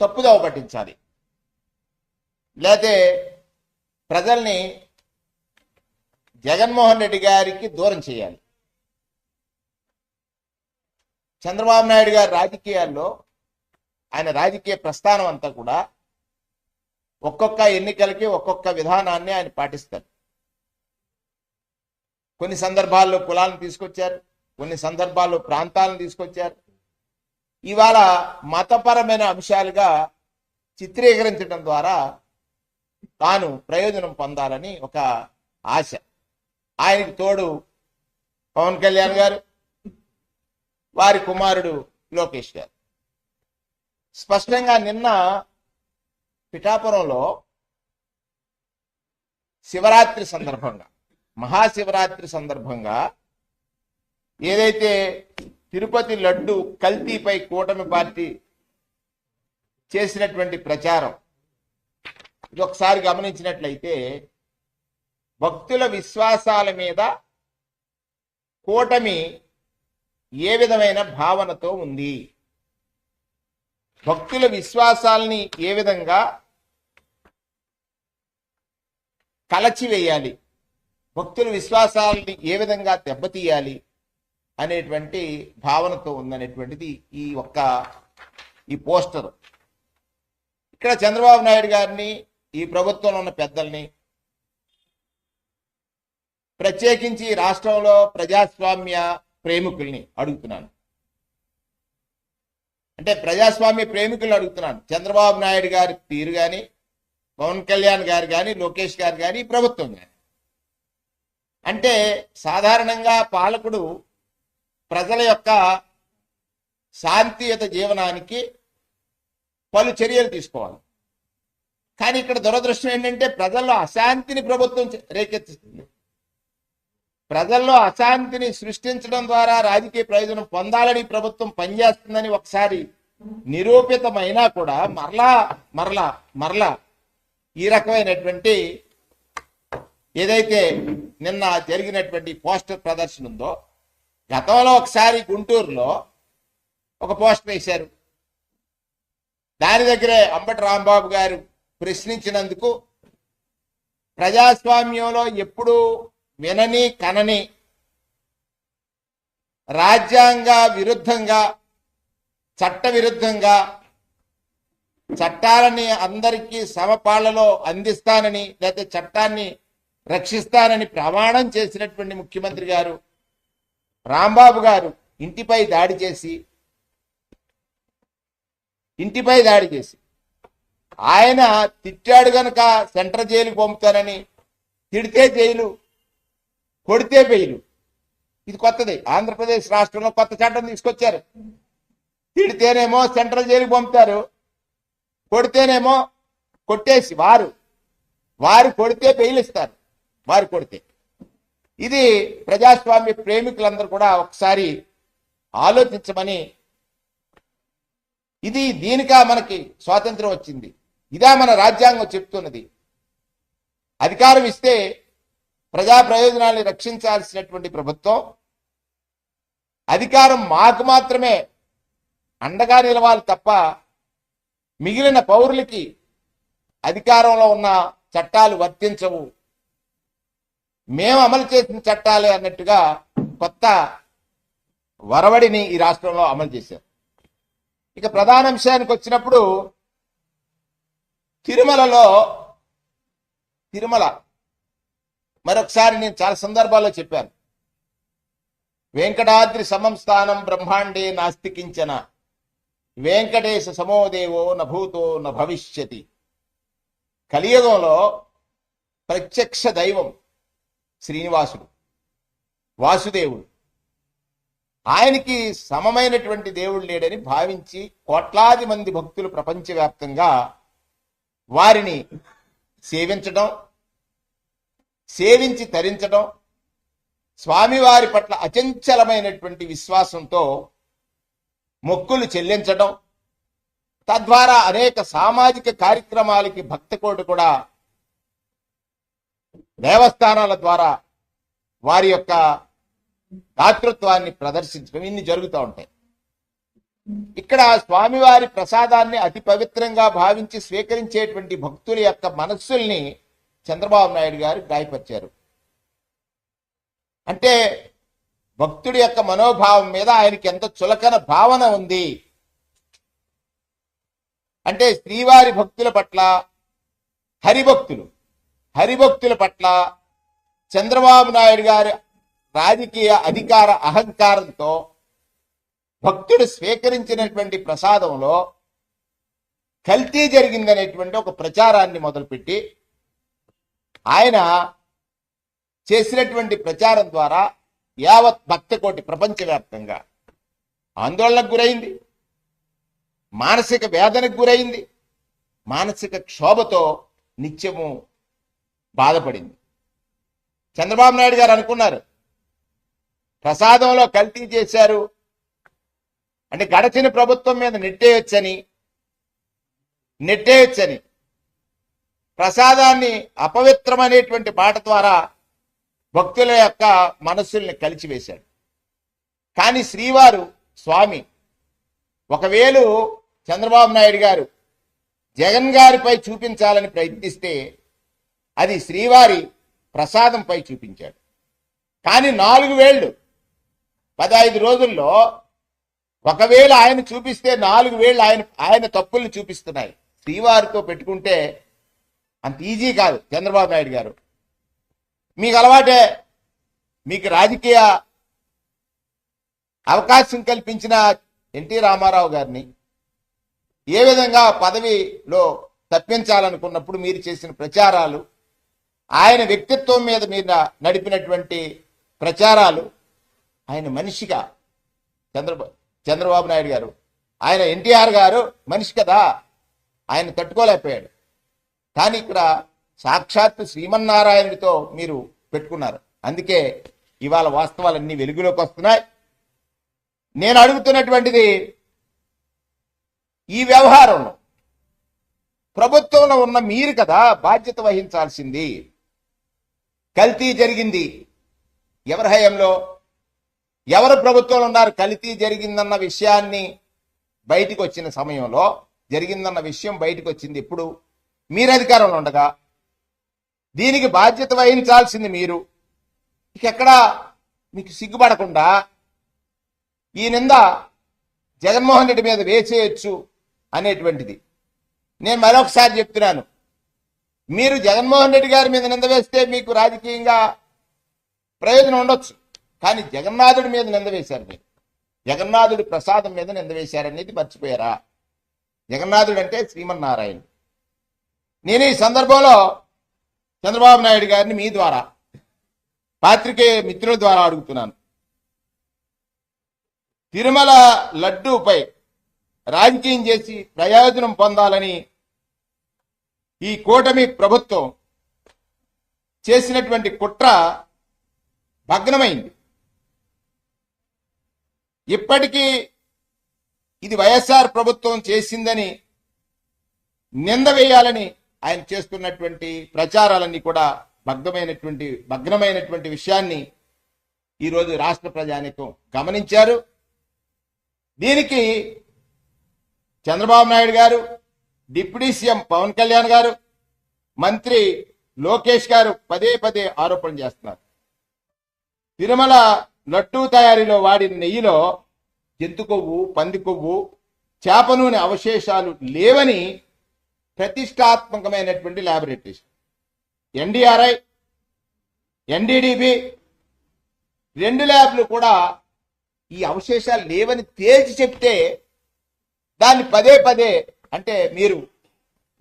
తప్పుదోవ పట్టించాలి. లేతే ప్రజల్ని జగన్మోహన్ రెడ్డి గారికి దూరం చేయాలి. చంద్రబాబు నాయుడు గారి రాజకీయాల్లో ఆయన రాజకీయ ప్రస్థానం అంతా కూడా ఒక్కొక్క ఎన్నికలకి ఒక్కొక్క విధానాన్ని ఆయన పాటిస్తారు. కొన్ని సందర్భాల్లో కులాలను తీసుకొచ్చారు కొన్ని సందర్భాల్లో ప్రాంతాలను తీసుకొచ్చారు ఇవాళ మతపరమైన అంశాలుగా చిత్రీకరించడం ద్వారా తాను ప్రయోజనం పొందాలని ఒక ఆశ. ఆయనకు తోడు పవన్ కళ్యాణ్ గారు వారి కుమారుడు లోకేష్ గారు. స్పష్టంగా నిన్న పిఠాపురంలో శివరాత్రి సందర్భంగా మహాశివరాత్రి సందర్భంగా ఏదైతే తిరుపతి లడ్డు కల్తీపై కూటమి పార్టీ చేసినటువంటి ప్రచారం. ఇది ఒకసారి గమనించినట్లయితే భక్తుల విశ్వాసాల మీద కూటమి ఏ విధమైన భావనతో ఉంది? భక్తుల విశ్వాసాల్ని ఏ విధంగా కలచివేయాలి? భక్తుల విశ్వాసాలని ఏ విధంగా దెబ్బతీయాలి? అనేటువంటి భావనతో ఉందనేటువంటిది ఈ ఒక్క ఈ పోస్టర్. ఇక్కడ చంద్రబాబు నాయుడు గారిని ఈ ప్రభుత్వంలో ఉన్న పెద్దల్ని ప్రత్యేకించి ఈ రాష్ట్రంలో ప్రజాస్వామ్య ప్రేమికుల్ని అడుగుతున్నాను. అంటే ప్రజాస్వామ్య ప్రేమికులు అడుగుతున్నాను. చంద్రబాబు నాయుడు గారి తీరు కానీ పవన్ కళ్యాణ్ గారు కానీ లోకేష్ గారు కానీ ప్రభుత్వం కానీ అంటే సాధారణంగా పాలకుడు ప్రజల యొక్క శాంతియుత జీవనానికి పలు చర్యలు తీసుకోవాలి. కానీ ఇక్కడ దురదృష్టం ఏంటంటే ప్రజల్లో అశాంతిని ప్రభుత్వం రేకెత్తిస్తుంది. ప్రజల్లో అశాంతిని సృష్టించడం ద్వారా రాజకీయ ప్రయోజనం పొందాలని ప్రభుత్వం పనిచేస్తుందని ఒకసారి నిరూపితమైనా కూడా మరలా మరలా మరలా ఈ రకమైనటువంటి ఏదైతే నిన్న జరిగినటువంటి పోస్టర్ ప్రదర్శన ఉందో గతంలో ఒకసారి గుంటూరులో ఒక పోస్టర్ వేశారు. దాని దగ్గరే అంబటి రాంబాబు గారు ప్రశ్నించినందుకు ప్రజాస్వామ్యంలో ఎప్పుడూ వినని కనని రాజ్యాంగ విరుద్ధంగా చట్ట విరుద్ధంగా చట్టాలని అందరికీ సమపాళ్ళలో అందిస్తానని లేకపోతే చట్టాన్ని రక్షిస్తానని ప్రమాణం చేసినటువంటి ముఖ్యమంత్రి గారు రాంబాబు గారు ఇంటిపై దాడి చేసి ఇంటిపై దాడి చేసి ఆయన తిట్టాడు గనక సెంట్రల్ జైలుకి పంపుతానని తిడితే జైలు కొడితే బెయిలు. ఇది కొత్తది. ఆంధ్రప్రదేశ్ రాష్ట్రంలో కొత్త చట్టం తీసుకొచ్చారు. తిడితేనేమో సెంట్రల్ జైలుకి పంపుతారు కొడితేనేమో కొట్టేసి వారు వారు కొడితే బెయిల్ ఇస్తారు వారు కొడితే. ఇది ప్రజాస్వామ్య ప్రేమికులందరూ కూడా ఒకసారి ఆలోచించమని ఇది దీనికా మనకి స్వాతంత్రం వచ్చింది. ఇదా మన రాజ్యాంగం చెప్తున్నది. అధికారం ఇస్తే ప్రజా ప్రయోజనాల్ని రక్షించాల్సినటువంటి ప్రభుత్వం అధికారం మాకు మాత్రమే అండగా నిలవాలి తప్ప మిగిలిన పౌరులకి అధికారంలో ఉన్న చట్టాలు వర్తించవు. మేము అమలు చేసిన చట్టాలే అన్నట్టుగా కొత్త వరవడిని ఈ రాష్ట్రంలో అమలు చేశారు. ఇక ప్రధాన అంశానికి వచ్చినప్పుడు తిరుమలలో తిరుమల మరొకసారి నేను చాలా సందర్భాల్లో చెప్పాను. వెంకటాద్రి సమం స్థానం బ్రహ్మాండే నాస్తికించన. వెంకటేశ సమోదేవో నభూతో న కలియుగంలో ప్రత్యక్ష దైవం శ్రీనివాసుడు వాసుదేవుడు. ఆయనకి సమమైనటువంటి దేవుడు లేడని భావించి కోట్లాది మంది భక్తులు ప్రపంచవ్యాప్తంగా వారిని సేవించడం సేవించి తరించడం స్వామివారి పట్ల అచంచలమైనటువంటి విశ్వాసంతో మొక్కులు చెల్లించడం తద్వారా అనేక సామాజిక కార్యక్రమాలకి భక్తకోడు కూడా దేవస్థానాల ద్వారా వారి యొక్క దాతృత్వాన్ని ప్రదర్శించడం ఇన్ని జరుగుతూ ఉంటాయి. ఇక్కడ స్వామివారి ప్రసాదాన్ని అతి పవిత్రంగా భావించి స్వీకరించేటువంటి భక్తుల యొక్క మనస్సుల్ని చంద్రబాబు నాయుడు గారు గాయపరిచారు. అంటే భక్తుడి యొక్క మనోభావం మీద ఆయనకి ఎంత చులకన భావన ఉంది. అంటే శ్రీవారి భక్తుల పట్ల హరిభక్తులు హరిభక్తుల పట్ల చంద్రబాబు నాయుడు గారి రాజకీయ అధికార అహంకారంతో భక్తుడు స్వీకరించినటువంటి ప్రసాదంలో కల్తీ జరిగిందనేటువంటి ఒక ప్రచారాన్ని మొదలుపెట్టి ఆయన చేసినటువంటి ప్రచారం ద్వారా యావత్ భక్తకోటి ప్రపంచవ్యాప్తంగా ఆందోళనకు గురైంది మానసిక వేదనకు గురైంది మానసిక క్షోభతో నిత్యము బాధపడింది. చంద్రబాబు నాయుడు గారు అనుకున్నారు. ప్రసాదంలో కల్తీ చేశారు. అంటే గడచిన ప్రభుత్వం మీద నెట్టేయొచ్చని నెట్టేయొచ్చని. ప్రసాదాన్ని అపవిత్రమనేటువంటి మాట ద్వారా భక్తుల యొక్క మనస్సుల్ని కలిచివేశాడు. కానీ శ్రీవారు స్వామి ఒకవేళ చంద్రబాబు నాయుడు గారు జగన్ గారిపై చూపించాలని ప్రయత్నిస్తే అది శ్రీవారి ప్రసాదంపై చూపించాడు. కానీ నాలుగు వేళ్ళు. పదహైదు రోజుల్లో ఒకవేళ ఆయన చూపిస్తే నాలుగు వేళ్ళు ఆయన ఆయన తప్పుల్ని చూపిస్తున్నాయి. శ్రీవారితో పెట్టుకుంటే అంత ఈజీ కాదు చంద్రబాబు నాయుడు గారు. మీకు అలవాటే? మీకు రాజకీయ అవకాశం కల్పించిన ఎన్టీ రామారావు గారిని ఏ విధంగా పదవిలో తప్పించాలనుకున్నప్పుడు మీరు చేసిన ప్రచారాలు ఆయన వ్యక్తిత్వం మీద మీరు నడిపినటువంటి ప్రచారాలు ఆయన మనిషిగా చంద్రబాబు చంద్రబాబు నాయుడు గారు ఆయన ఎన్టీఆర్ గారు మనిషి కదా ఆయన తట్టుకోలేకపోయాడు. కానీ ఇక్కడ సాక్షాత్ శ్రీమన్నారాయణుడితో మీరు పెట్టుకున్నారు. అందుకే ఇవాళ వాస్తవాలన్నీ వెలుగులోకి వస్తున్నాయి. నేను అడుగుతున్నటువంటిది ఈ వ్యవహారంలో ప్రభుత్వంలో ఉన్న మీరు కదా బాధ్యత వహించాల్సింది. కల్తీ జరిగింది. ఎవరి హయంలో? ఎవరు ప్రభుత్వంలో ఉన్నారు కల్తీ జరిగిందన్న విషయాన్ని బయటికి వచ్చిన సమయంలో జరిగిందన్న విషయం బయటకు వచ్చింది ఇప్పుడు మీరు అధికారంలో ఉండగా. దీనికి బాధ్యత వహించాల్సింది మీరు. ఎక్కడా మీకు సిగ్గుపడకుండా ఈ నింద జగన్మోహన్ రెడ్డి మీద వేసేయచ్చు అనేటువంటిది. నేను మరొకసారి చెప్తున్నాను. మీరు జగన్మోహన్ రెడ్డి గారి మీద నింద వేస్తే మీకు రాజకీయంగా ప్రయోజనం ఉండొచ్చు. కానీ జగన్నాథుడి మీద నింద వేశారు మీరు. జగన్నాథుడి ప్రసాదం మీద నింద వేశారనేది మర్చిపోయారా? జగన్నాథుడు అంటే శ్రీమన్నారాయణ. నేను ఈ సందర్భంలో చంద్రబాబు నాయుడు గారిని మీ ద్వారా పాత్రికేయ మిత్రుల ద్వారా అడుగుతున్నాను. తిరుమల లడ్డూపై రాజకీయం చేసి ప్రయోజనం పొందాలని ఈ కూటమి ప్రభుత్వం చేసినటువంటి కుట్ర భగ్నమైంది. ఇప్పటికీ ఇది వైఎస్ఆర్ ప్రభుత్వం చేసిందని నింద వేయాలని ఆయన చేస్తున్నటువంటి ప్రచారాలన్నీ కూడా భగ్నమైనటువంటి భగ్నమైనటువంటి విషయాన్ని ఈరోజు రాష్ట్ర ప్రజానికం గమనించారు. దీనికి చంద్రబాబు నాయుడు గారు డిప్యూటీ సీఎం పవన్ కళ్యాణ్ గారు మంత్రి లోకేష్ గారు పదే పదే ఆరోపణ చేస్తున్నారు. తిరుమల లడ్డూ తయారీలో వాడిన నెయ్యిలో జంతు కొవ్వు పంది కొవ్వు చేప నూనె అవశేషాలు లేవని ప్రతిష్టాత్మకమైనటువంటి ల్యాబొరేటరీస్ ఎన్డీఆర్ఐ ఎన్డీడీబీ రెండు ల్యాబ్లు కూడా ఈ అవశేషాలు లేవని తేల్చి చెప్తే దాన్ని పదే పదే అంటే మీరు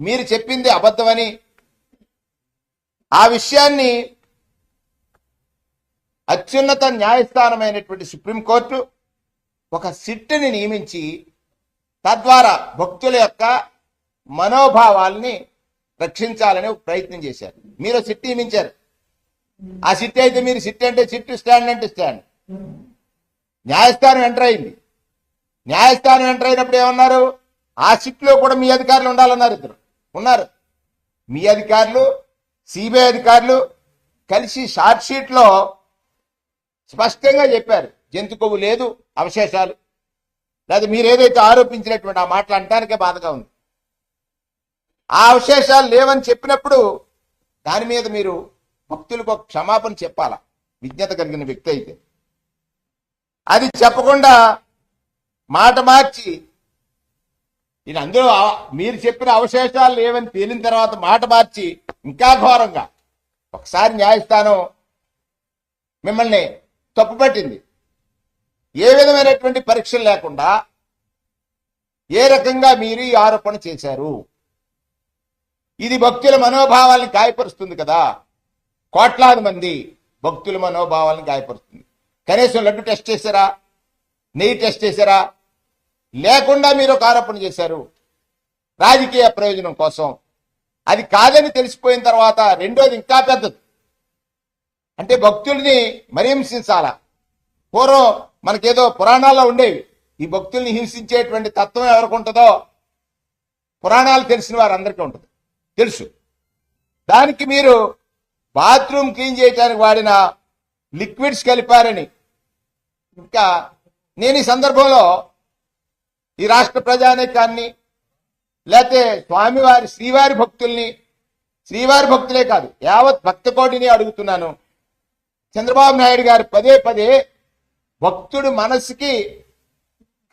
మీరు చెప్పింది అబద్ధమని ఆ విషయాన్ని అత్యున్నత న్యాయస్థానమైనటువంటి సుప్రీంకోర్టు ఒక సిట్టుని నియమించి తద్వారా భక్తుల యొక్క మనోభావాల్ని రక్షించాలని ప్రయత్నం చేశారు. మీరు సిట్ నియమించారు. ఆ సిట్ అయితే మీరు సిట్ అంటే సిట్ స్టాండ్ అంటే స్టాండ్. న్యాయస్థానం ఎంటర్ అయింది. న్యాయస్థానం ఎంటర్ అయినప్పుడు ఏమన్నారు? ఆ సిట్లో కూడా మీ అధికారులు ఉండాలన్నారు ఇద్దరు. ఉన్నారు. మీ అధికారులు సిబిఐ అధికారులు కలిసి షార్ట్ షీట్లో స్పష్టంగా చెప్పారు. జంతు కొవ్వు లేదు అవశేషాలు. లేదా మీరు ఏదైతే ఆరోపించినటువంటి ఆ మాటలు అంటానికే బాధగా ఉంది. ఆ అవశేషాలు లేవని చెప్పినప్పుడు దాని మీద మీరు భక్తులకు ఒక క్షమాపణ చెప్పాలా? విజ్ఞత కలిగిన వ్యక్తి అయితే. అది చెప్పకుండా మాట మార్చి ఇది అందరూ మీరు చెప్పిన అవశేషాలు లేవని తేలిన తర్వాత మాట మార్చి ఇంకా ఘోరంగా ఒకసారి న్యాయస్థానం మిమ్మల్ని తప్పుపట్టింది. ఏ విధమైనటువంటి పరీక్షలు లేకుండా ఏ రకంగా మీరు ఈ ఆరోపణ చేశారు? ఇది భక్తుల మనోభావాలను గాయపరుస్తుంది కదా. కోట్లాది మంది భక్తుల మనోభావాలను గాయపరుస్తుంది. కనీసం లడ్డు టెస్ట్ చేశారా? నెయ్యి టెస్ట్ చేశారా? లేకుండా మీరు ఒక ఆరోపణ చేశారు. రాజకీయ ప్రయోజనం కోసం. అది కాదని తెలిసిపోయిన తర్వాత రెండోది ఇంకా పెద్దది. అంటే భక్తుల్ని మరీ హింసించాల పూర్వం మనకేదో పురాణాల్లో ఉండేవి. ఈ భక్తుల్ని హింసించేటువంటి తత్వం ఎవరికి ఉంటుందో పురాణాలు తెలిసిన వారందరికీ ఉంటుంది. తెలుసు. దానికి మీరు బాత్రూమ్ క్లీన్ చేయడానికి వాడిన లిక్విడ్స్ కలిపారని. ఇంకా నేను ఈ సందర్భంలో ఈ రాష్ట్ర ప్రజానేకాన్ని లేకపోతే స్వామివారి శ్రీవారి భక్తుల్ని శ్రీవారి భక్తులే కాదు యావత్ భక్తకోటిని అడుగుతున్నాను. చంద్రబాబు నాయుడు గారు పదే పదే భక్తుడి మనసుకి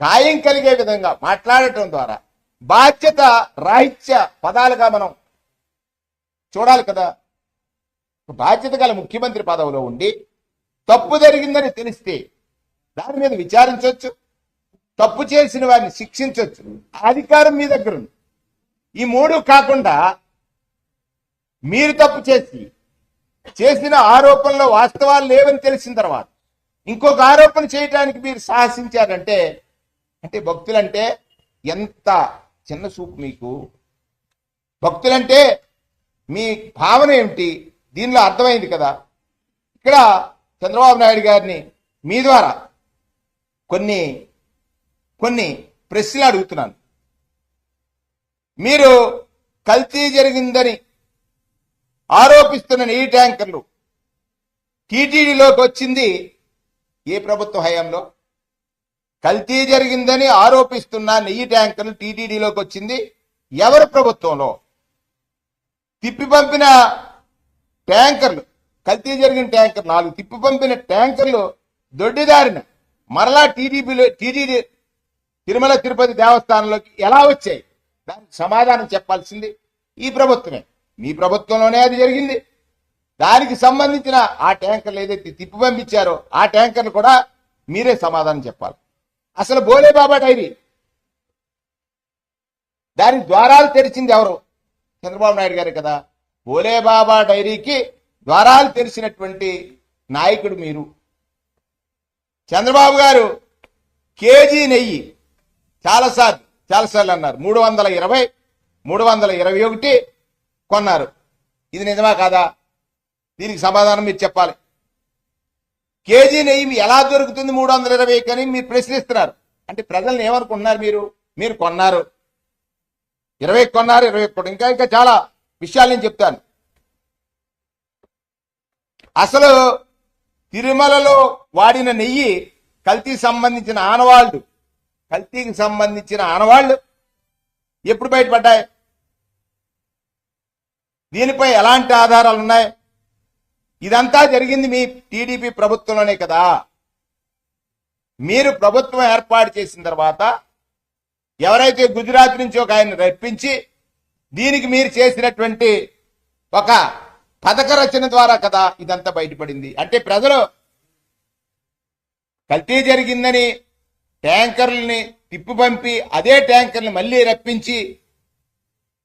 గాయం కలిగే విధంగా మాట్లాడటం ద్వారా బాధ్యత రాహిత్య పదాలుగా మనం చూడాలి కదా. బాధ్యత గల ముఖ్యమంత్రి పదవిలో ఉండి తప్పు జరిగిందని తెలిస్తే దాని మీద విచారించవచ్చు. తప్పు చేసిన వారిని శిక్షించవచ్చు అధికారం మీ దగ్గర ఉంది. ఈ మూడు కాకుండా మీరు తప్పు చేసి చేసిన ఆరోపణలో వాస్తవాలు లేవని తెలిసిన తర్వాత ఇంకొక ఆరోపణ చేయడానికి మీరు సాహసించారంటే అంటే భక్తులంటే ఎంత చిన్న చూపు మీకు. భక్తులంటే మీ భావన ఏమిటి? దీనిలో అర్థమైంది కదా. ఇక్కడ చంద్రబాబు నాయుడు గారిని మీ ద్వారా కొన్ని కొన్ని ప్రశ్నలు అడుగుతున్నాను. మీరు కల్తీ జరిగిందని ఆరోపిస్తున్న నెయ్యి ట్యాంకర్లు టీటీడీలోకి వచ్చింది ఏ ప్రభుత్వ హయాంలో? కల్తీ జరిగిందని ఆరోపిస్తున్న నెయ్యి ట్యాంకర్లు టీటీడీలోకి వచ్చింది ఎవరి ప్రభుత్వంలో? తిప్పి పంపిన ట్యాంకర్లు కల్తీ జరిగిన ట్యాంకర్ నాలుగు తిప్పి పంపిన ట్యాంకర్లు దొడ్డిదారిన మరలా టీడీపీలో టీటీడీ తిరుమల తిరుపతి దేవస్థానంలోకి ఎలా వచ్చాయి? దానికి సమాధానం చెప్పాల్సింది ఈ ప్రభుత్వమే. మీ ప్రభుత్వంలోనే అది జరిగింది. దానికి సంబంధించిన ఆ ట్యాంకర్లు ఏదైతే తిప్పి పంపించారో ఆ ట్యాంకర్లు కూడా మీరే సమాధానం చెప్పాలి. అసలు బోలే బాబా డైరీ దాని ద్వారాలు తెరిచింది ఎవరు? చంద్రబాబు నాయుడు గారు కదా. బోలే బాబా డైరీకి ద్వారాలు తెరిచినటువంటి నాయకుడు మీరు. చంద్రబాబు గారు కేజీ నెయ్యి చాలాసార్లు చాలాసార్లు అన్నారు. మూడు వందల ఇరవై మూడు వందల ఇరవై ఒకటి కొన్నారు. ఇది నిజమా కాదా? దీనికి సమాధానం మీరు చెప్పాలి. కేజీ నెయ్యి ఎలా దొరుకుతుంది మూడు వందల ఇరవై అని మీరు ప్రశ్నిస్తున్నారు. అంటే ప్రజల్ని ఏమనుకుంటున్నారు మీరు? మీరు కొన్నారు. ఇరవై కొన్నారు ఇరవై ఒకటి ఇంకా ఇంకా చాలా విషయాలు నేను చెప్తాను. అసలు తిరుమలలో వాడిన నెయ్యి కల్తీ సంబంధించిన ఆనవాళ్ళు కల్తీకి సంబంధించిన ఆనవాళ్ళు ఎప్పుడు బయటపడ్డాయి? దీనిపై ఎలాంటి ఆధారాలు ఉన్నాయి? ఇదంతా జరిగింది మీ టీడీపీ ప్రభుత్వంలోనే కదా. మీరు ప్రభుత్వం ఏర్పాటు చేసిన తర్వాత ఎవరైతే గుజరాత్ నుంచి ఒక ఆయన రప్పించి దీనికి మీరు చేసినటువంటి ఒక పథక రచన ద్వారా కదా ఇదంతా బయటపడింది. అంటే ప్రజలు కల్తీ జరిగిందని ట్యాంకర్లని తిప్పి పంపి అదే ట్యాంకర్ని మళ్ళీ రప్పించి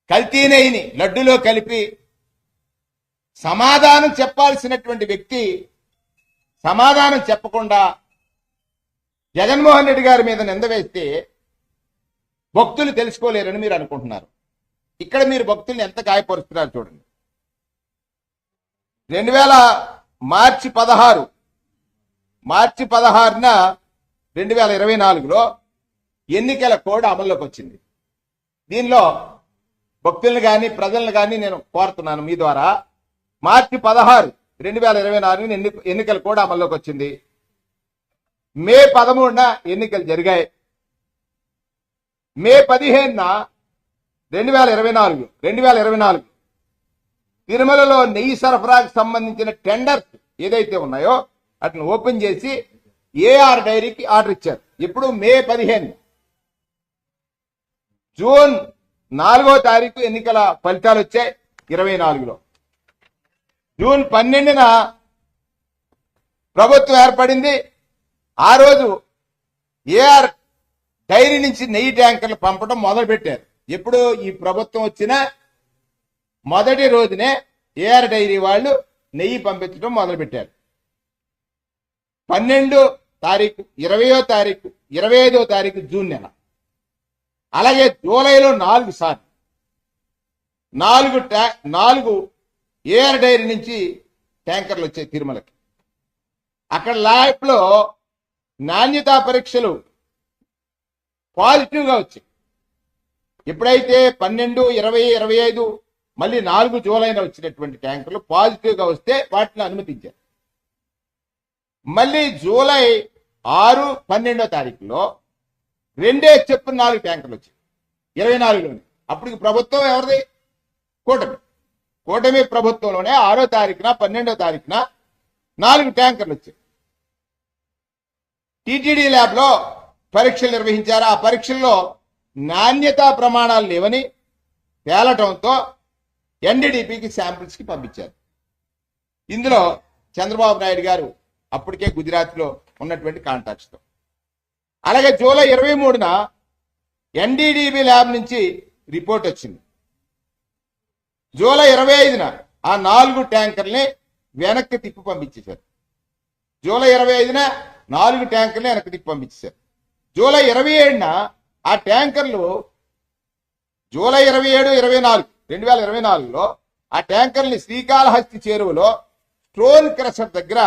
కల్తీ లడ్డులో కలిపి సమాధానం చెప్పాల్సినటువంటి వ్యక్తి సమాధానం చెప్పకుండా జగన్మోహన్ రెడ్డి గారి మీద నింద వేస్తే భక్తులు తెలుసుకోలేరని మీరు అనుకుంటున్నారు. ఇక్కడ మీరు భక్తుల్ని ఎంత గాయపరుస్తున్నారు చూడండి. రెండు వేల మార్చి పదహారు మార్చి పదహారున రెండు వేల ఇరవై నాలుగులో ఎన్నికల కోడ్ అమల్లోకి వచ్చింది దీనిలో భక్తులను కానీ ప్రజలను కానీ నేను కోరుతున్నాను మీ ద్వారా. మార్చి పదహారు రెండు వేల ఇరవై నాలుగు ఎన్ని ఎన్నికల కూడా అమల్లోకి వచ్చింది మే పదమూడున ఎన్నికలు జరిగాయి. మే పదిహేనున రెండు వేల ఇరవై నాలుగు రెండు వేల ఇరవై నాలుగు తిరుమలలో నెయ్యి సరఫరాకు సంబంధించిన టెండర్స్ ఏదైతే ఉన్నాయో వాటిని ఓపెన్ చేసి ఏఆర్ డైరీకి ఆర్డర్ ఇచ్చారు. ఇప్పుడు మే పదిహేను. జూన్ నాలుగో తారీఖు ఎన్నికల ఫలితాలు వచ్చాయి. ఇరవై నాలుగులో. జూన్ పన్నెండున ప్రభుత్వం ఏర్పడింది. ఆ రోజు ఏఆర్ డైరీ నుంచి నెయ్యి ట్యాంకర్లు పంపడం మొదలుపెట్టారు. ఎప్పుడు ఈ ప్రభుత్వం వచ్చిన మొదటి రోజునే ఏఆర్ డైరీ వాళ్ళు నెయ్యి పంపించడం మొదలుపెట్టారు. పన్నెండు తారీఖు ఇరవయో తారీఖు ఇరవై ఐదో తారీఖు జూన్ నెల. అలాగే జూలైలో నాలుగు సార్లు. నాలుగు ట్యా నాలుగు ఏఆర్ డైరీ నుంచి ట్యాంకర్లు వచ్చాయి తిరుమలకి. అక్కడ ల్యాబ్లో నాణ్యతా పరీక్షలు పాజిటివ్గా వచ్చాయి. ఎప్పుడైతే పన్నెండు ఇరవై ఇరవై ఐదు మళ్ళీ నాలుగు జూలైన వచ్చినటువంటి ట్యాంకర్లు పాజిటివ్గా వస్తే వాటిని అనుమతించారు. మళ్ళీ జూలై ఆరు పన్నెండో తారీఖులో రెండే చెప్పు నాలుగు ట్యాంకర్లు వచ్చాయి. ఇరవై నాలుగులోనే. అప్పటికి ప్రభుత్వం ఎవరిది? కూటమి. కూటమి ప్రభుత్వంలోనే ఆరో తారీఖున పన్నెండో తారీఖున నాలుగు ట్యాంకర్లు వచ్చాయి. టీటీడీ ల్యాబ్లో పరీక్షలు నిర్వహించారు. ఆ పరీక్షల్లో నాణ్యతా ప్రమాణాలు లేవని తేలటంతో ఎన్డీడీపీకి శాంపిల్స్కి పంపించారు. ఇందులో చంద్రబాబు నాయుడు గారు అప్పటికే గుజరాత్లో ఉన్నటువంటి కాంటాక్ట్స్తో అలాగే జూలై ఇరవై మూడున ఎన్డీడీబీ ల్యాబ్ నుంచి రిపోర్ట్ వచ్చింది. జూలై ఇరవై ఐదున ఆ నాలుగు ట్యాంకర్ని వెనక్కి తిప్పి పంపించేశారు. జూలై ఇరవై ఐదున నాలుగు ట్యాంకర్లు వెనక్కి తిప్పి పంపించేశారు. జూలై ఇరవై ఏడున ఆ ట్యాంకర్లు జూలై ఇరవై ఏడు ఇరవై నాలుగు రెండు వేల ఇరవై నాలుగులో ఆ ట్యాంకర్ని శ్రీకాళహస్తి చేరువలో స్టోన్ క్రషర్ దగ్గర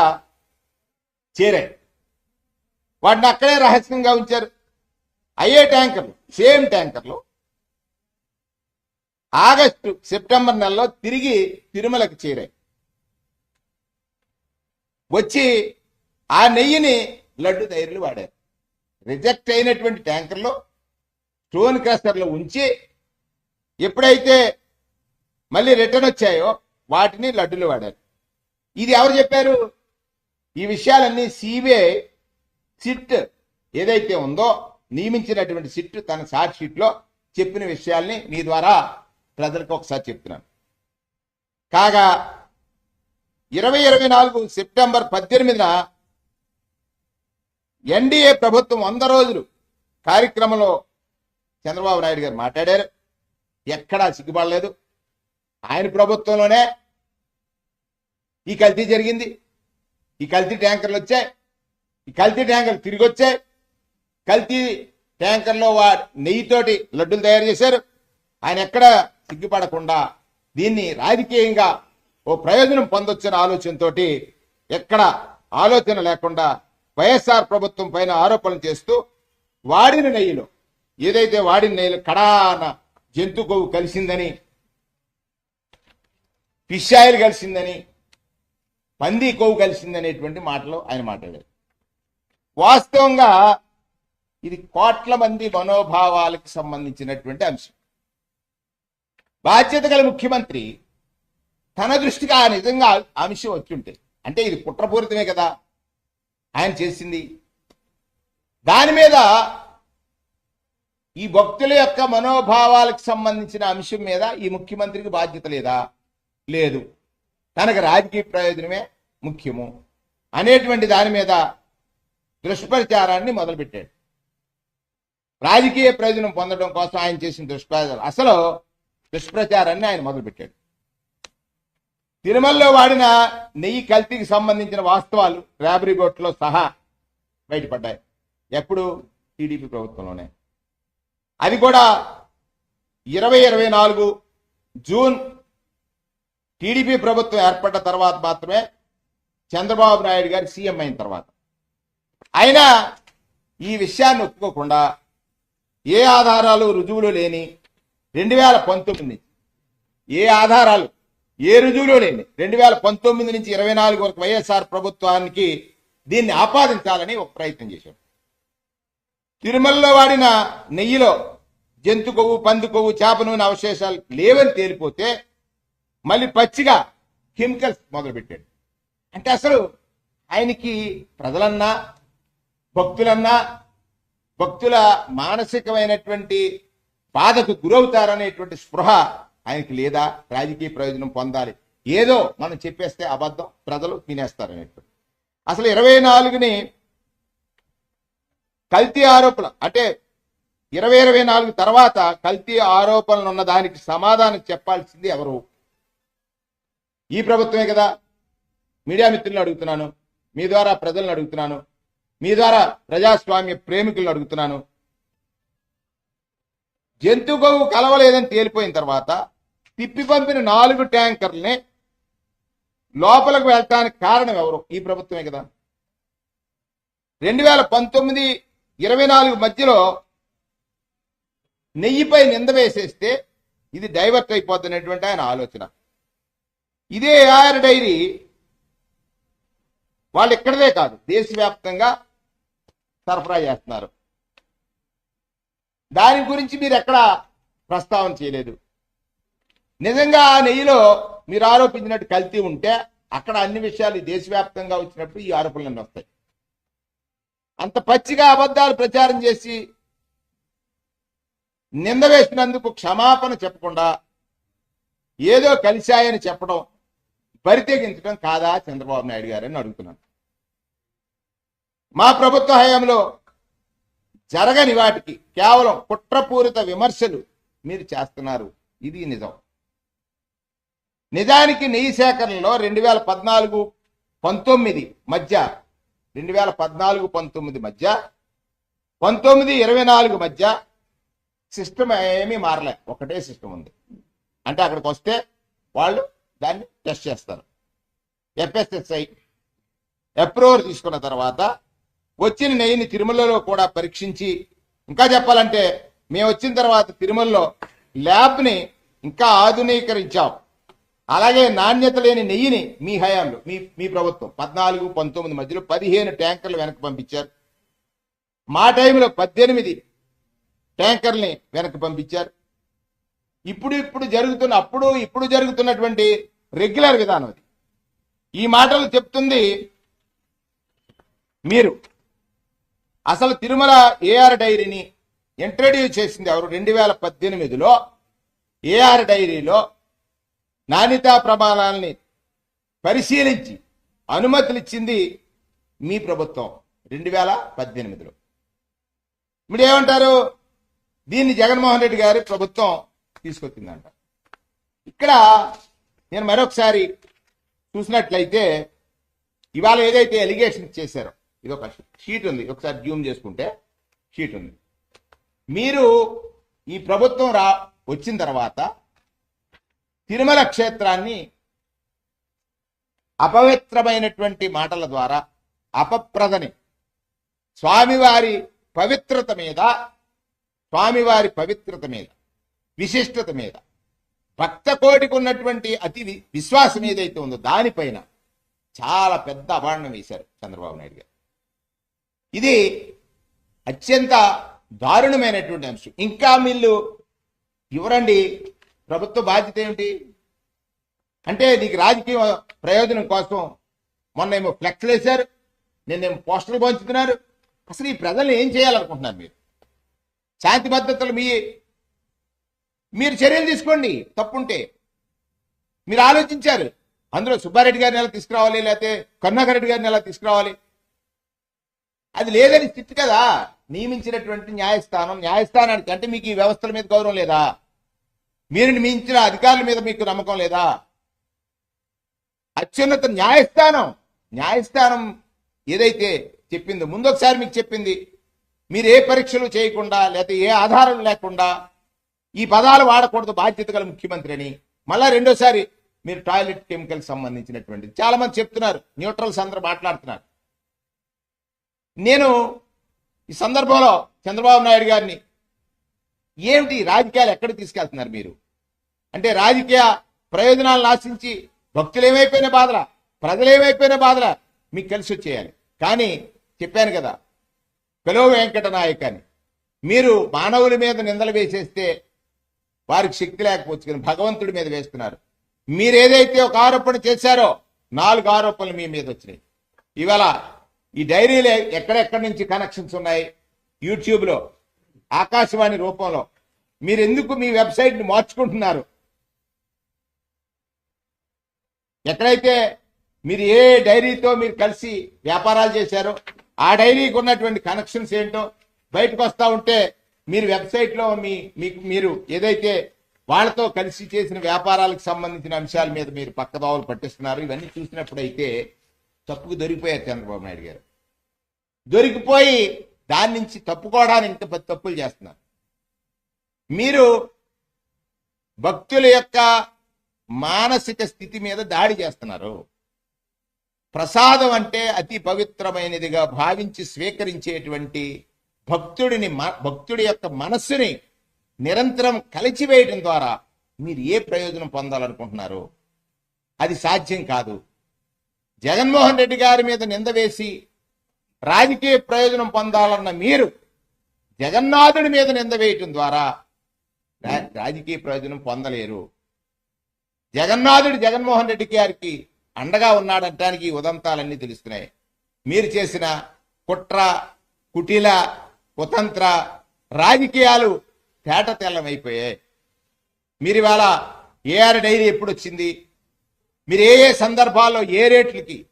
చేరాయి వాటిని అక్కడే రహస్యంగా ఉంచారు. అయ్యే ట్యాంకర్లు సేమ్ ట్యాంకర్లు. ఆగస్టు సెప్టెంబర్ నెలలో తిరిగి తిరుమలకు చేరాయి. వచ్చి ఆ నెయ్యిని లడ్డు తయారీలు వాడారు. రిజెక్ట్ అయినటువంటి ట్యాంకర్లు స్టోన్ క్రస్టర్లో ఉంచి ఎప్పుడైతే మళ్ళీ రిటర్న్ వచ్చాయో వాటిని లడ్డులు వాడారు. ఇది ఎవరు చెప్పారు? ఈ విషయాలన్నీ సిబిఐ సిట్ ఏదైతే ఉందో నియమించినటువంటి సిట్ తన షార్ట్ చెప్పిన విషయాల్ని మీ ద్వారా ప్రజలకు ఒకసారి చెప్తున్నాను. కాగా ఇరవై ఇరవై నాలుగు సెప్టెంబర్ పద్దెనిమిదిన ఎన్డీఏ ప్రభుత్వం వంద రోజులు కార్యక్రమంలో చంద్రబాబు నాయుడు గారు మాట్లాడారు. ఎక్కడా సిగ్గుపడలేదు. ఆయన ప్రభుత్వంలోనే ఈ కల్తీ జరిగింది. ఈ కల్తీ ట్యాంకర్లు వచ్చాయి ఈ కల్తీ ట్యాంకర్లు తిరిగి వచ్చాయి కల్తీ ట్యాంకర్లో వా నెయ్యితోటి లడ్డూలు తయారు చేశారు. ఆయన ఎక్కడ సిగ్గుపడకుండా దీన్ని రాజకీయంగా ఓ ప్రయోజనం పొందొచ్చిన ఆలోచనతో ఎక్కడ ఆలోచన లేకుండా వైఎస్ఆర్ ప్రభుత్వం పైన ఆరోపణలు చేస్తూ వాడిన నెయ్యిలో ఏదైతే వాడిన నెయ్యిలో కడాన జంతు కొవ్వు కలిసిందని ఫిష్ ఆయిల్ కలిసిందని పంది కొవ్వు కలిసిందనేటువంటి మాటలు ఆయన మాట్లాడారు. వాస్తవంగా ఇది కోట్ల మంది మనోభావాలకు సంబంధించినటువంటి అంశం. బాధ్యత గల ముఖ్యమంత్రి తన దృష్టికి ఆ నిజంగా అంశం అంశం వచ్చుంటే అంటే ఇది కుట్రపూరితమే కదా ఆయన చేసింది. దాని మీద ఈ భక్తుల యొక్క మనోభావాలకు సంబంధించిన అంశం మీద ఈ ముఖ్యమంత్రికి బాధ్యత లేదా? లేదు. తనకు రాజకీయ ప్రయోజనమే ముఖ్యము అనేటువంటి దాని మీద దుష్ప్రచారాన్ని మొదలుపెట్టాడు. రాజకీయ ప్రయోజనం పొందడం కోసం ఆయన చేసిన దుష్ప్రచారం అసలు దుష్ప్రచారాన్ని ఆయన మొదలుపెట్టాడు. తిరుమలలో వాడిన నెయ్యి కల్తీకి సంబంధించిన వాస్తవాలు ర్యాబ్ బోట్లో సహా బయటపడ్డాయి. ఎప్పుడు? టీడీపీ ప్రభుత్వంలోనే. అది కూడా ఇరవై ఇరవై నాలుగు జూన్ టీడీపీ ప్రభుత్వం ఏర్పడ్డ తర్వాత మాత్రమే చంద్రబాబు నాయుడు గారు సీఎం అయిన తర్వాత. అయినా ఈ విషయాన్ని ఒప్పుకోకుండా ఏ ఆధారాలు రుజువులు లేని రెండు వేల పంతొమ్మిది నుంచి ఏ ఆధారాలు ఏ రుజువులు లేని రెండు వేల పంతొమ్మిది నుంచి ఇరవై నాలుగు వరకు వైఎస్ఆర్ ప్రభుత్వానికి దీన్ని ఆపాదించాలని ఒక ప్రయత్నం చేశాడు తిరుమలలో వాడిన నెయ్యిలో జంతు కొవ్వు పంది కొవ్వు చేప నూనె అవశేషాలు లేవని తేలిపోతే మళ్ళీ పచ్చిగా కెమికల్స్ మొదలుపెట్టాడు. అంటే అసలు ఆయనకి ప్రజలన్నా భక్తులన్నా భక్తుల మానసికమైనటువంటి బాధకు గురవుతారనేటువంటి స్పృహ ఆయనకి లేదా? రాజకీయ ప్రయోజనం పొందాలి. ఏదో మనం చెప్పేస్తే అబద్ధం ప్రజలు తినేస్తారనేటువంటి. అసలు ఇరవై నాలుగుని కల్తీ ఆరోపణ అంటే ఇరవై ఇరవై నాలుగు తర్వాత కల్తీ ఆరోపణలు ఉన్న దానికి సమాధానం చెప్పాల్సింది ఎవరు? ఈ ప్రభుత్వమే కదా. మీడియా మిత్రులను అడుగుతున్నాను. మీ ద్వారా ప్రజలను అడుగుతున్నాను. మీ ద్వారా ప్రజాస్వామ్య ప్రేమికులను అడుగుతున్నాను. జంతు గోవు కలవలేదని తేలిపోయిన తర్వాత తిప్పి పంపిన నాలుగు ట్యాంకర్లని లోపలకు వెళ్ళటానికి కారణం ఎవరు? ఈ ప్రభుత్వమే కదా. రెండు వేల పంతొమ్మిది ఇరవై నాలుగు మధ్యలో నెయ్యిపై నింద వేసేస్తే ఇది డైవర్ట్ అయిపోతున్నటువంటి ఆయన ఆలోచన. ఇదే ఏఆర్ డైరీ వాళ్ళు ఇక్కడదే కాదు దేశవ్యాప్తంగా సరఫరా చేస్తున్నారు. దాని గురించి మీరు ఎక్కడ ప్రస్తావన చేయలేదు. నిజంగా ఆ నెయ్యిలో మీరు ఆరోపించినట్టు కల్తీ ఉంటే అక్కడ అన్ని విషయాలు దేశవ్యాప్తంగా వచ్చినప్పుడు ఈ ఆరోపణలన్నీ వస్తాయి. అంత పచ్చిగా అబద్ధాలు ప్రచారం చేసి నింద వేసినందుకు క్షమాపణ చెప్పకుండా ఏదో కలిశాయని చెప్పడం పరిత్యగించడం కాదా చంద్రబాబు నాయుడు గారని అడుగుతున్నాను. మా ప్రభుత్వ హయాంలో జరగని వాటికి కేవలం కుట్రపూరిత విమర్శలు మీరు చేస్తున్నారు. ఇది నిజం. నిజానికి నెయ్యి సేకరణలో రెండు వేల పద్నాలుగు పంతొమ్మిది మధ్య రెండు వేల పద్నాలుగు పంతొమ్మిది మధ్య పంతొమ్మిది ఇరవై నాలుగు మధ్య సిస్టమ్ ఏమీ మారలే. ఒకటే సిస్టమ్ ఉంది. అంటే అక్కడికి వస్తే వాళ్ళు దాన్ని టెస్ట్ చేస్తారు. ఎఫ్ఎస్ఎస్ఐ అప్రూవల్ తీసుకున్న తర్వాత వచ్చిన నెయ్యిని తిరుమలలో కూడా పరీక్షించి ఇంకా చెప్పాలంటే మేము వచ్చిన తర్వాత తిరుమలలో ల్యాబ్ని ఇంకా ఆధునీకరించాం. అలాగే నాణ్యత లేని నెయ్యిని మీ హయాంలో మీ మీ ప్రభుత్వం పద్నాలుగు పంతొమ్మిది మధ్యలో పదిహేను ట్యాంకర్లు వెనక్కి పంపించారు. మా టైంలో పద్దెనిమిది ట్యాంకర్ని వెనక్కి పంపించారు. ఇప్పుడు ఇప్పుడు జరుగుతున్న అప్పుడు ఇప్పుడు జరుగుతున్నటువంటి రెగ్యులర్ విధానం అది. ఈ మాటలు చెప్తుంది మీరు. అసలు తిరుమల ఏఆర్ డైరీని ఇంట్రడ్యూస్ చేసింది ఎవరు? రెండు వేల పద్దెనిమిదిలో ఏఆర్ డైరీలో నాణ్యతా ప్రమాణాలని పరిశీలించి అనుమతులు ఇచ్చింది మీ ప్రభుత్వం రెండు వేల పద్దెనిమిదిలో. మీరు ఏమంటారు దీన్ని జగన్మోహన్ రెడ్డి గారి ప్రభుత్వం తీసుకొచ్చిందంట. ఇక్కడ నేను మరొకసారి చూసినట్లయితే ఇవాళ ఏదైతే ఎలిగేషన్ చేశారో ఇది ఒక షీట్ ఉంది ఒకసారి జూమ్ చేసుకుంటే షీట్ ఉంది. మీరు ఈ ప్రభుత్వం రా వచ్చిన తర్వాత తిరుమల క్షేత్రాన్ని అపవిత్రమైనటువంటి మాటల ద్వారా అపప్రదని స్వామివారి పవిత్రత మీద స్వామివారి పవిత్రత మీద విశిష్టత మీద. భక్త కోటికి ఉన్నటువంటి అతి విశ్వాసం ఏదైతే ఉందో దానిపైన చాలా పెద్ద అభాండం వేశారు చంద్రబాబు నాయుడు గారు. ఇది అత్యంత దారుణమైనటువంటి అంశం. ఇంకా వీళ్ళు ఇవ్వరండి. ప్రభుత్వ బాధ్యత ఏమిటి? అంటే నీకు రాజకీయ ప్రయోజనం కోసం మొన్న ఏమో ఫ్లెక్స్లు వేశారు నిన్నేమో పోస్టర్లు పంచుతున్నారు. అసలు ఈ ప్రజల్ని ఏం చేయాలనుకుంటున్నారు మీరు? శాంతి భద్రతలు మీ మీరు చర్యలు తీసుకోండి. తప్పుంటే. మీరు ఆలోచించారు. అందులో సుబ్బారెడ్డి గారిని ఎలా తీసుకురావాలి? లేకపోతే కరుణాకర్ గారిని ఎలా తీసుకురావాలి? అది లేదని స్థితి కదా. నియమించినటువంటి న్యాయస్థానం న్యాయస్థానానికి అంటే మీకు ఈ వ్యవస్థల మీద గౌరవం లేదా? మీరు మించిన అధికారుల మీద మీకు నమ్మకం లేదా? అత్యున్నత న్యాయస్థానం. న్యాయస్థానం ఏదైతే చెప్పిందో ముందు ఒకసారి మీకు చెప్పింది మీరు ఏ పరీక్షలు చేయకుండా లేకపోతే ఏ ఆధారం లేకుండా ఈ పదాలు వాడకూడదు బాధ్యత గల ముఖ్యమంత్రి అని. మళ్ళా రెండోసారి మీరు టాయిలెట్ కెమికల్ సంబంధించినటువంటి చాలా మంది చెప్తున్నారు న్యూట్రల్స్ అందరూ మాట్లాడుతున్నారు. నేను ఈ సందర్భంలో చంద్రబాబు నాయుడు గారిని ఏమిటి రాజకీయాలు ఎక్కడికి తీసుకెళ్తున్నారు మీరు? అంటే రాజకీయ ప్రయోజనాలను ఆశించి భక్తులు ఏమైపోయిన బాధల? ప్రజలు ఏమైపోయినా బాధల? మీకు కలిసి వచ్చేయాలి. కానీ చెప్పాను కదా పిలవ వెంకట నాయక్ అని. మీరు మానవుల మీద నిందలు వేసేస్తే వారికి శక్తి లేకపోవచ్చు కానీ భగవంతుడి మీద వేస్తున్నారు. మీరు ఏదైతే ఒక ఆరోపణ చేశారో నాలుగు ఆరోపణలు మీ మీద వచ్చినాయి. ఇవాళ ఈ డైరీలో ఎక్కడెక్కడి నుంచి కనెక్షన్స్ ఉన్నాయి? యూట్యూబ్లో ఆకాశవాణి రూపంలో. మీరు ఎందుకు మీ వెబ్సైట్ని మార్చుకుంటున్నారు? ఎక్కడైతే మీరు ఏ డైరీతో మీరు కలిసి వ్యాపారాలు చేశారో ఆ డైరీకి ఉన్నటువంటి కనెక్షన్స్ ఏంటో బయటకు వస్తూ ఉంటే మీరు వెబ్సైట్లో మీ మీకు మీరు ఏదైతే వాళ్ళతో కలిసి చేసిన వ్యాపారాలకు సంబంధించిన అంశాల మీద మీరు పక్కదోవలు పట్టిస్తున్నారు ఇవన్నీ చూసినప్పుడైతే తప్పుకు దొరికిపోయారు చంద్రబాబు నాయుడు గారు. దొరికిపోయి దాని నుంచి తప్పుకోవడానికి ఇంత పది తప్పులు చేస్తున్నారు. మీరు భక్తుల యొక్క మానసిక స్థితి మీద దాడి చేస్తున్నారు. ప్రసాదం అంటే అతి పవిత్రమైనదిగా భావించి స్వీకరించేటువంటి భక్తుడిని మ- భక్తుడి యొక్క మనస్సుని నిరంతరం కలిచివేయటం ద్వారా మీరు ఏ ప్రయోజనం పొందాలనుకుంటున్నారు? అది సాధ్యం కాదు. జగన్మోహన్ రెడ్డి గారి మీద నింద వేసి రాజకీయ ప్రయోజనం పొందాలన్న మీరు జగన్నాథుడి మీద నింద వేయటం ద్వారా రాజకీయ ప్రయోజనం పొందలేరు. జగన్నాథుడు జగన్మోహన్ రెడ్డి గారికి అండగా ఉన్నాడంటానికి ఉదంతాలన్నీ తెలుస్తున్నాయి. మీరు చేసిన కుట్ర కుటిల కుతంత్ర రాజకీయాలు తేట తెల్లమైపోయాయి. మీరు ఇవాళ ఏఆర్ డైరీ ఎప్పుడు వచ్చింది మీరు ఏ ఏ సందర్భాల్లో ఏ రేట్లకి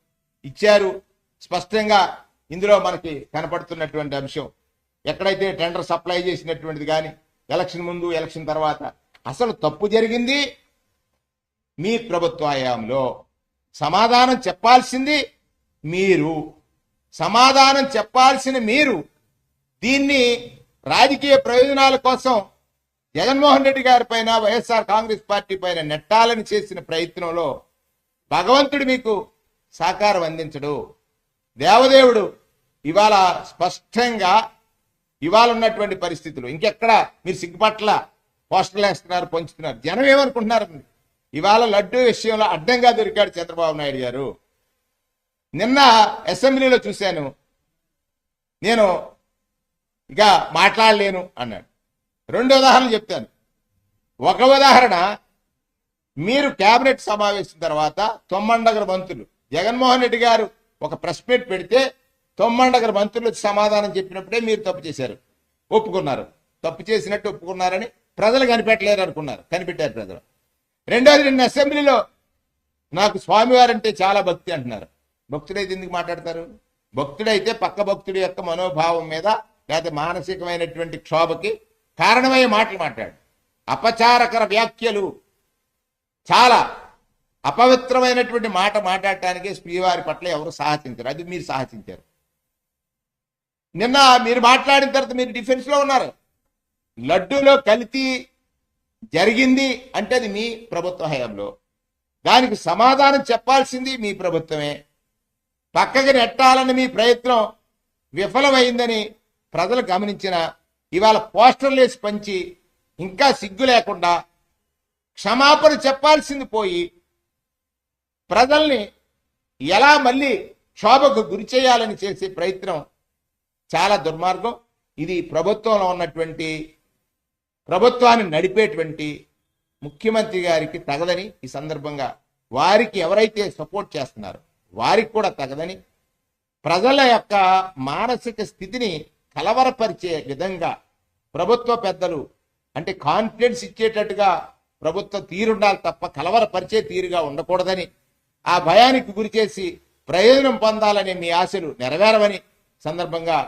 ఇచ్చారు? స్పష్టంగా ఇందులో మనకి కనపడుతున్నటువంటి అంశం. ఎక్కడైతే టెండర్ సప్లై చేసినటువంటిది కానీ ఎలక్షన్ ముందు ఎలక్షన్ తర్వాత అసలు తప్పు జరిగింది? మీ ప్రభుత్వ హయాంలో సమాధానం చెప్పాల్సింది మీరు. సమాధానం చెప్పాల్సిన మీరు దీన్ని రాజకీయ ప్రయోజనాల కోసం జగన్మోహన్ రెడ్డి గారి పైన వైఎస్ఆర్ కాంగ్రెస్ పార్టీ పైన నెట్టాలని చేసిన ప్రయత్నంలో భగవంతుడు మీకు సహకారం అందించడు. దేవదేవుడు ఇవాళ స్పష్టంగా ఇవాళ ఉన్నటువంటి పరిస్థితులు. ఇంకెక్కడ మీరు సిగ్గుపట్ల పోస్టర్లు వేస్తున్నారు పంచుతున్నారు జనం ఏమనుకుంటున్నారు? ఇవాళ లడ్డు విషయంలో అడ్డంగా దొరికాడు చంద్రబాబు నాయుడు గారు. నిన్న అసెంబ్లీలో చూశాను. నేను ఇక మాట్లాడలేను అన్నాడు. రెండు ఉదాహరణలు చెప్తాను. ఒక ఉదాహరణ మీరు కేబినెట్ సమావేశం తర్వాత తొమ్మండగర మంత్రులు జగన్మోహన్ రెడ్డి గారు ఒక ప్రెస్ మీట్ పెడితే తొమ్మండగర మంత్రులు సమాధానం చెప్పినప్పుడే మీరు తప్పు చేశారు. ఒప్పుకున్నారు. తప్పు చేసినట్టు ఒప్పుకున్నారని ప్రజలు కనిపెట్టలేరు అనుకున్నారు. కనిపెట్టారు ప్రజలు. రెండోది నిన్న అసెంబ్లీలో నాకు స్వామివారంటే చాలా భక్తి అంటున్నారు. భక్తుడైతే ఎందుకు మాట్లాడతారు? భక్తుడైతే పక్క భక్తుడి యొక్క మనోభావం మీద లేదా మానసికమైనటువంటి క్షోభకి కారణమయ్యే మాటలు మాట్లాడు. అపచారకర వ్యాఖ్యలు చాలా అపవిత్రమైనటువంటి మాట మాట్లాడటానికి శ్రీవారి పట్ల ఎవరు సాహసించారు. అది మీరు సాహసించారు. నిన్న మీరు మాట్లాడిన తర్వాత మీరు డిఫెన్స్లో ఉన్నారు. లడ్డూలో కల్తీ జరిగింది అంటే అది మీ ప్రభుత్వ హయాంలో. దానికి సమాధానం చెప్పాల్సింది మీ ప్రభుత్వమే. పక్కకి నెట్టాలని మీ ప్రయత్నం విఫలమైందని ప్రజలు గమనించిన ఇవాళ పోస్టర్లు వేసి పంచి ఇంకా సిగ్గు లేకుండా క్షమాపణ చెప్పాల్సింది పోయి ప్రజల్ని ఎలా మళ్ళీ క్షోభకు గురి చేయాలని చేసే ప్రయత్నం చాలా దుర్మార్గం. ఇది ప్రభుత్వంలో ఉన్నటువంటి ప్రభుత్వాన్ని నడిపేటువంటి ముఖ్యమంత్రి గారికి తగదని ఈ సందర్భంగా వారికి ఎవరైతే సపోర్ట్ చేస్తున్నారో వారికి కూడా తగదని ప్రజల యొక్క మానసిక స్థితిని కలవరపరిచే విధంగా ప్రభుత్వ పెద్దలు అంటే కాన్ఫిడెన్స్ ఇచ్చేటట్టుగా ప్రభుత్వ తీరుండాలి తప్ప కలవరపరిచే తీరుగా ఉండకూడదని ఆ భయానికి గురిచేసి ప్రయోజనం పొందాలనే మీ ఆశలు నెరవేరవని సందర్భంగా